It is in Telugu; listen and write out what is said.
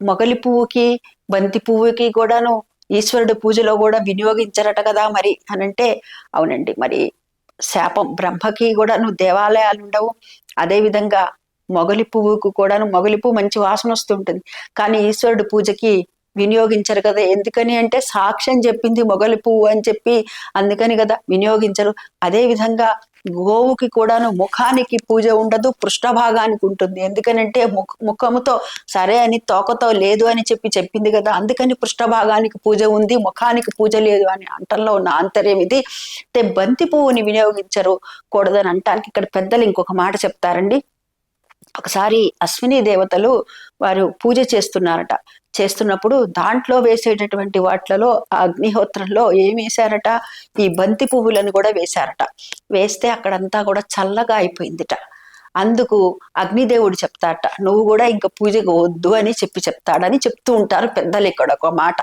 మొగలి పువ్వుకి బంతి పువ్వుకి కూడాను ఈశ్వరుడు పూజలో కూడా వినియోగించరట కదా మరి అనంటే అవునండి. మరి శాపం బ్రహ్మకి కూడాను దేవాలయాలు ఉండవు. అదే విధంగా మొగలి పువ్వుకు కూడాను మొగలి పువ్వు మంచి వాసన వస్తుంటుంది. కానీ ఈశ్వరుడు పూజకి వినియోగించరు కదా. ఎందుకని అంటే సాక్ష్యం చెప్పింది మొగలి పువ్వు అని చెప్పి అందుకని కదా వినియోగించరు. అదే విధంగా గోవుకి కూడాను ముఖానికి పూజ ఉండదు పృష్ఠభాగానికి ఉంటుంది. ఎందుకనంటే ముఖ ముఖముతో సరే అని తోకతో లేదు అని చెప్పి చెప్పింది కదా. అందుకని పృష్ఠభాగానికి పూజ ఉంది ముఖానికి పూజ లేదు అని అంటంలో ఉన్న ఆంతర్యం ఇది. అంటే బంతి పువ్వుని వినియోగించరు కూడదని అంటానికి ఇక్కడ పెద్దలు ఇంకొక మాట చెప్తారండి. ఒకసారి అశ్విని దేవతలు వారు పూజ చేస్తున్నారట. చేస్తున్నప్పుడు దాంట్లో వేసేటటువంటి వాటిలలో ఆ అగ్నిహోత్రంలో ఏం వేశారట? ఈ బంతి పువ్వులను కూడా వేశారట. వేస్తే అక్కడంతా కూడా చల్లగా అయిపోయిందిట. అందుకు అగ్నిదేవుడు చెప్తాట నువ్వు కూడా ఇంకా పూజకు వద్దు అని చెప్పి చెప్తాడని చెప్తూ ఉంటారు పెద్దలు ఇక్కడ ఒక మాట.